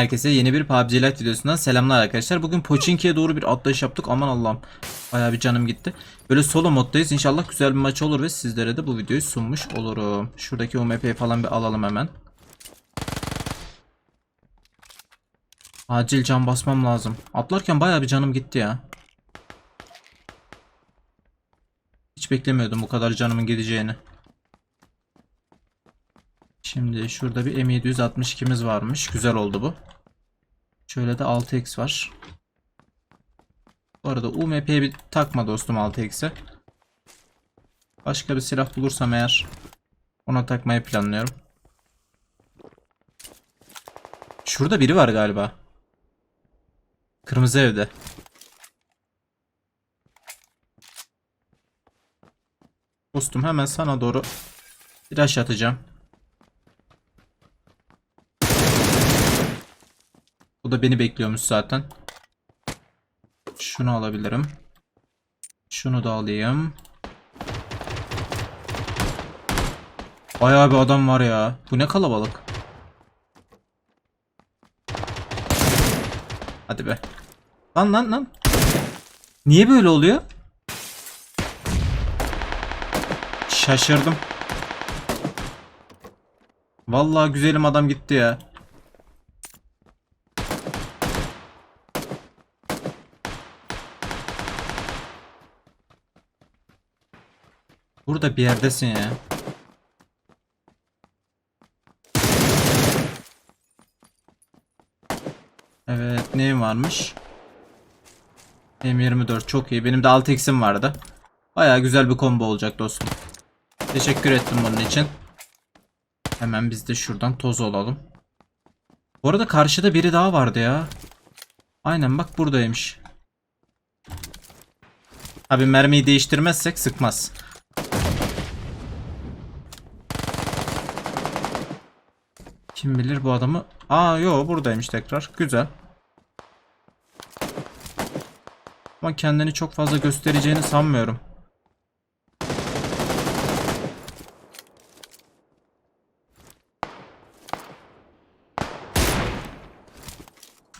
Herkese yeni bir PUBG Lite videosundan selamlar arkadaşlar. Bugün Pochinki'ye doğru bir atlayış yaptık. Aman Allah'ım. Bayağı bir canım gitti. Böyle solo moddayız. İnşallah güzel bir maç olur ve sizlere de bu videoyu sunmuş olurum. Şuradaki UMP'yi falan bir alalım hemen. Acil can basmam lazım. Atlarken bayağı bir canım gitti ya. Hiç beklemiyordum bu kadar canımın gideceğini. Şimdi şurada bir M762'miz varmış. Güzel oldu bu. Şöyle de 6x var. Bu arada UMP'ye bir takma dostum 6x'e. Başka bir silah bulursam eğer ona takmayı planlıyorum. Şurada biri var galiba. Kırmızı evde. Dostum hemen sana doğru bir rush atacağım. O da beni bekliyormuş zaten. Şunu alabilirim. Şunu da alayım. Bayağı bir adam var ya. Bu ne kalabalık. Hadi be. Lan lan lan. Niye böyle oluyor? Şaşırdım. Vallahi güzelim adam gitti ya. Burada bir yerdesin ya. Evet neyim varmış? M24 çok iyi. Benim de 6x'im vardı. Baya güzel bir combo olacak dostum. Teşekkür ettim bunun için. Hemen biz de şuradan toz olalım. Bu arada karşıda biri daha vardı ya. Aynen bak buradaymış. Abi mermiyi değiştirmezsek sıkmaz. Kim bilir bu adamı. Aa yo buradaymış tekrar. Güzel. Ama kendini çok fazla göstereceğini sanmıyorum.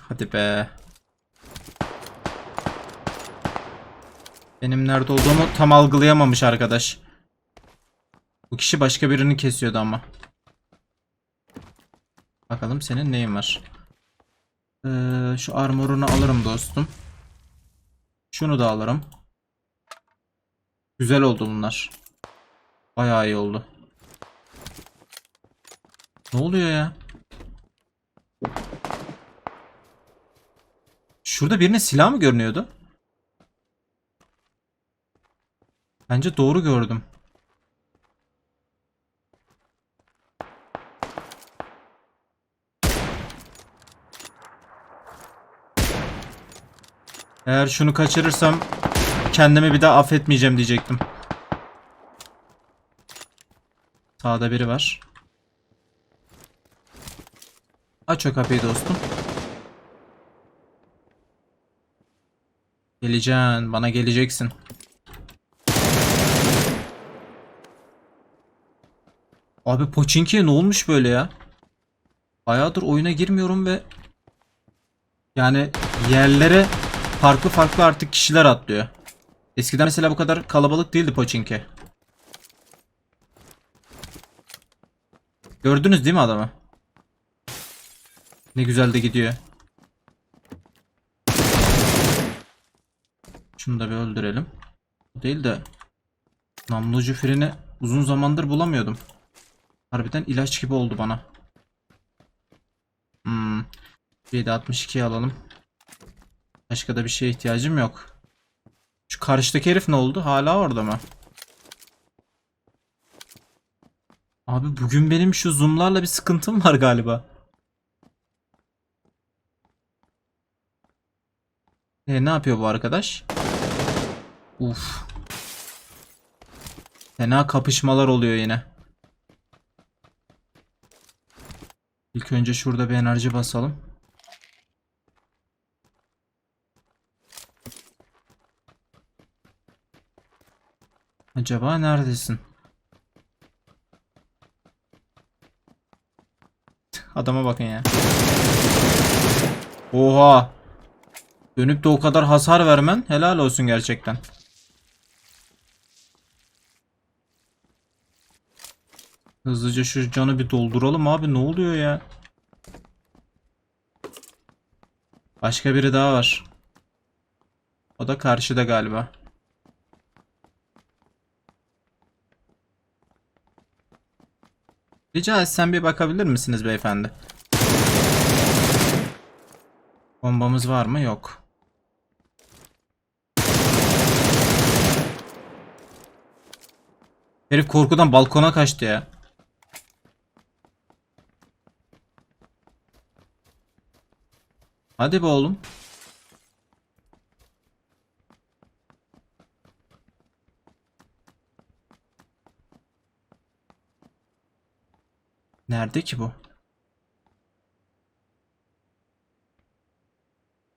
Hadi be. Benim nerede olduğumu tam algılayamamış arkadaş. Bu kişi başka birini kesiyordu ama. Bakalım senin neyin var. Ee, şu armorunu alırım dostum. Şunu da alırım. Güzel oldu bunlar. Bayağı iyi oldu. Ne oluyor ya? Şurada birinin silah mı görünüyordu? Bence doğru gördüm. Eğer şunu kaçırırsam kendimi bir daha affetmeyeceğim diyecektim. Sağda biri var. Aç o kapıyı dostum. Geleceksin. Bana geleceksin. Abi Pochinki'ye ne olmuş böyle ya? Bayağıdır oyuna girmiyorum ve yani yerlere farklı farklı artık kişiler atlıyor. Eskiden mesela bu kadar kalabalık değildi Pochinki. Gördünüz değil mi adamı? Ne güzel de gidiyor. Şunu da bir öldürelim. Bu değil de namlucu freni uzun zamandır bulamıyordum. Harbiden ilaç gibi oldu bana. Hmm. 762 alalım. Başka da bir şeye ihtiyacım yok. Şu karşıdaki herif ne oldu? Hala orada mı? Abi bugün benim şu zoomlarla bir sıkıntım var galiba. E, ne yapıyor bu arkadaş? Uf. Fena kapışmalar oluyor yine. İlk önce şurada bir enerji basalım. Acaba neredesin? Adama bakın ya. Oha. Dönüp de o kadar hasar vermen helal olsun gerçekten. Hızlıca şu canı bir dolduralım abi ne oluyor ya? Başka biri daha var. O da karşıda galiba. Rica etsem bir bakabilir misiniz beyefendi? Bombamız var mı? Yok. Herif korkudan balkona kaçtı ya. Hadi be oğlum. Nerede ki bu?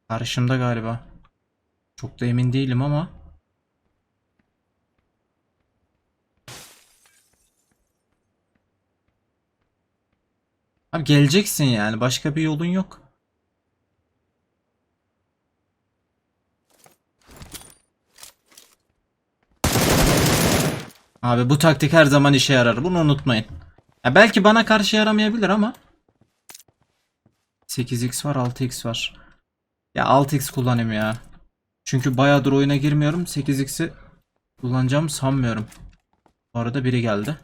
Karşımda galiba. Çok da emin değilim ama. Abi geleceksin yani. Başka bir yolun yok. Abi bu taktik her zaman işe yarar. Bunu unutmayın. Ya belki bana karşı yaramayabilir ama 8x var 6x var. Ya 6x kullanayım ya. Çünkü bayağıdır oyuna girmiyorum. 8x'i kullanacağımı sanmıyorum. Bu arada biri geldi.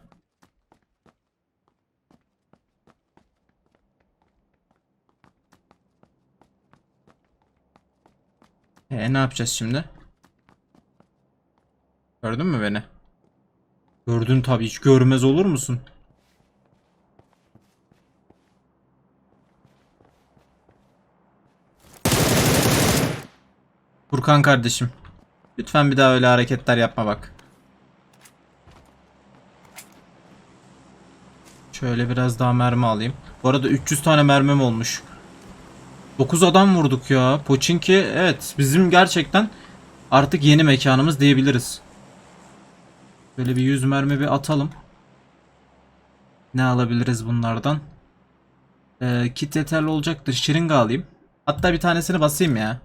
E ne yapacağız şimdi? Gördün mü beni? Gördün tabii hiç görmez olur musun? Furkan kardeşim. Lütfen bir daha öyle hareketler yapma bak. Şöyle biraz daha mermi alayım. Bu arada 300 tane mermim olmuş. 9 adam vurduk ya. Poçinki evet bizim gerçekten artık yeni mekanımız diyebiliriz. Böyle bir 100 mermi bir atalım. Ne alabiliriz bunlardan? Ee, kit yeterli olacaktır. Şırınga alayım. Hatta bir tanesini basayım ya.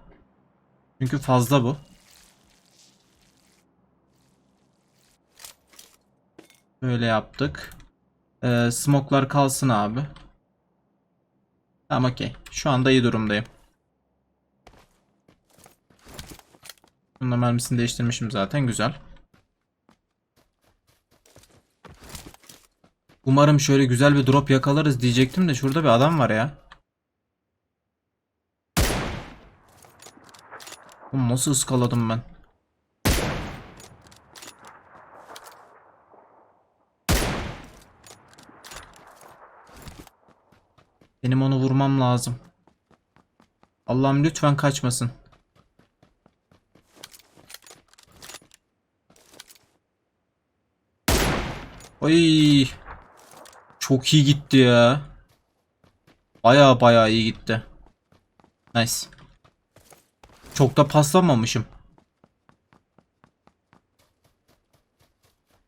Çünkü fazla bu. Böyle yaptık. Ee, smoklar kalsın abi. Tamam okey. Şu anda iyi durumdayım. Bunun mermisini değiştirmişim zaten. Güzel. Umarım şöyle güzel bir drop yakalarız diyecektim de şurada bir adam var ya. Oğlum nasıl ıskaladım ben? Benim onu vurmam lazım. Allah'ım lütfen kaçmasın. Oy. Çok iyi gitti ya. Baya baya iyi gitti. Nice. Çok da paslamamışım.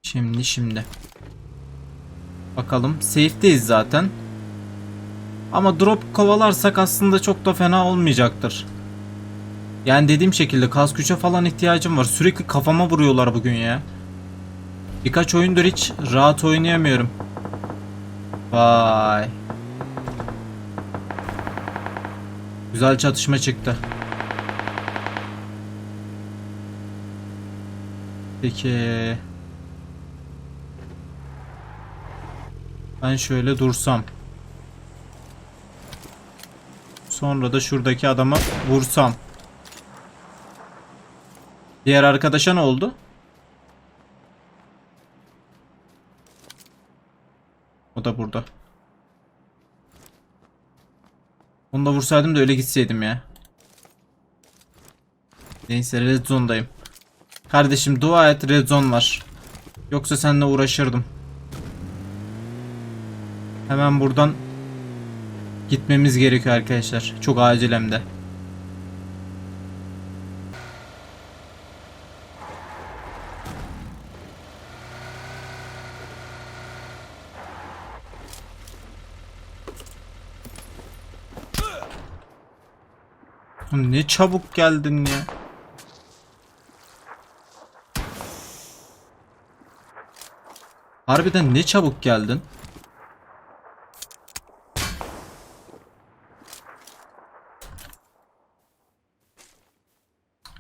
Şimdi şimdi. Bakalım. Safe'deyiz zaten. Ama drop kovalarsak aslında çok da fena olmayacaktır. Yani dediğim şekilde kas güce falan ihtiyacım var. Sürekli kafama vuruyorlar bugün ya. Birkaç oyundur hiç rahat oynayamıyorum. Vay. Güzel çatışma çıktı. Peki. Ben şöyle dursam. Sonra da şuradaki adama vursam. Diğer arkadaşa ne oldu? O da burada. Onu da vursaydım da öyle gitseydim ya. Neyse red zone'dayım. Kardeşim dua et red var. Yoksa seninle uğraşırdım. Hemen buradan gitmemiz gerekiyor arkadaşlar. Çok acil hem de. Ne çabuk geldin ya. Harbiden ne çabuk geldin.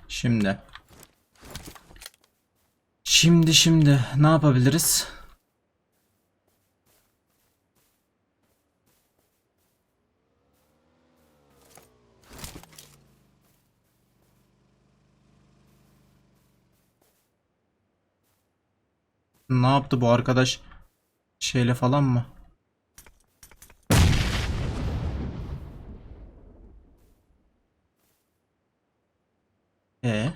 Şimdi. Şimdi şimdi ne yapabiliriz? Yaptı bu arkadaş? Şeyle falan mı? E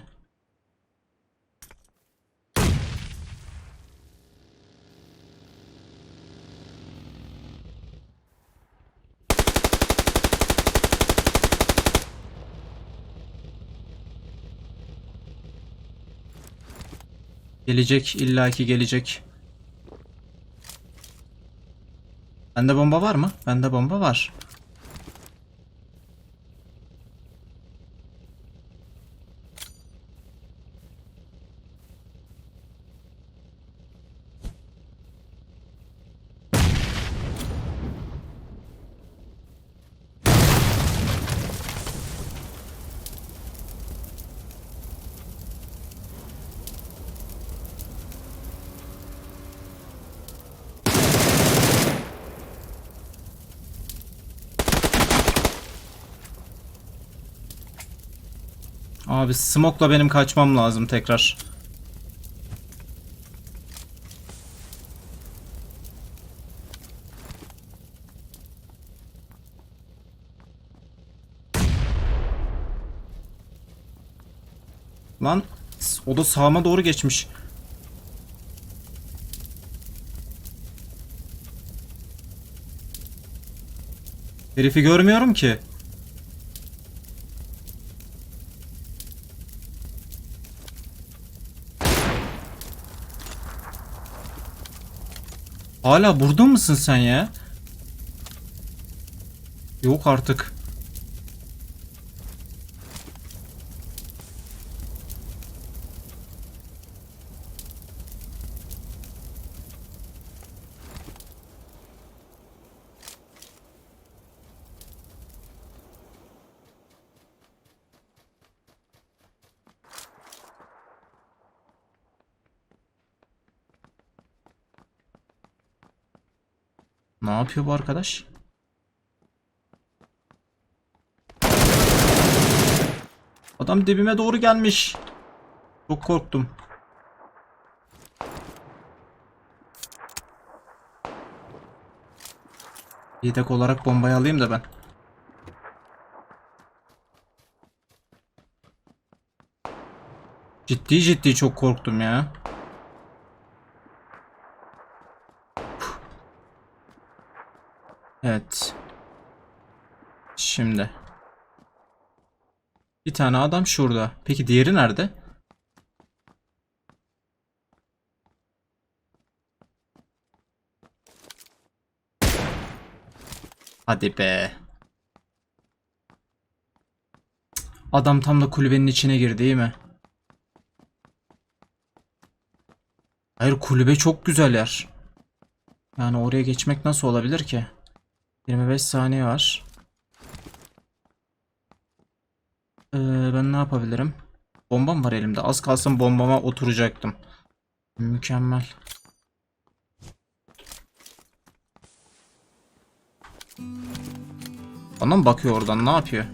Gelecek illaki gelecek. Bende bomba var mı? Bende bomba var. Abi smoke'la benim kaçmam lazım tekrar. Lan o da sağıma doğru geçmiş. Herifi görmüyorum ki. Hala burada mısın sen ya? Yok artık. Ne yapıyor bu arkadaş? Adam dibime doğru gelmiş. Çok korktum. Yedek olarak bombayı alayım da ben. Ciddi ciddi çok korktum ya. Evet. Şimdi. Bir tane adam şurada. Peki diğeri nerede? Hadi be. Adam tam da kulübenin içine girdi değil mi? Hayır kulübe çok güzel yer. Yani oraya geçmek nasıl olabilir ki? 25 saniye var. Ee, ben ne yapabilirim? Bombam var elimde. Az kalsın bombama oturacaktım. Mükemmel. Bana mı bakıyor oradan? Ne yapıyor?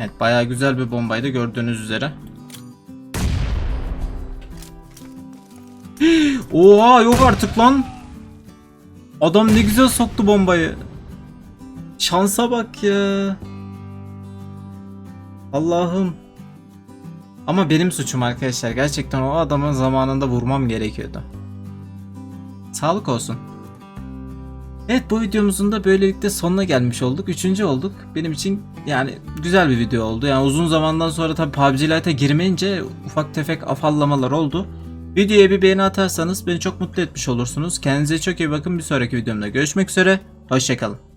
Evet bayağı güzel bir bombaydı gördüğünüz üzere. Oha yok artık lan. Adam ne güzel soktu bombayı. Şansa bak ya. Allah'ım. Ama benim suçum arkadaşlar. Gerçekten o adamın zamanında vurmam gerekiyordu. Sağlık olsun. Evet bu videomuzun da böylelikle sonuna gelmiş olduk. Üçüncü olduk. Benim için yani güzel bir video oldu. Yani uzun zamandan sonra tabii PUBG Lite'a girmeyince ufak tefek afallamalar oldu. Videoya bir beğeni atarsanız beni çok mutlu etmiş olursunuz. Kendinize çok iyi bakın. Bir sonraki videomda görüşmek üzere. Hoşçakalın.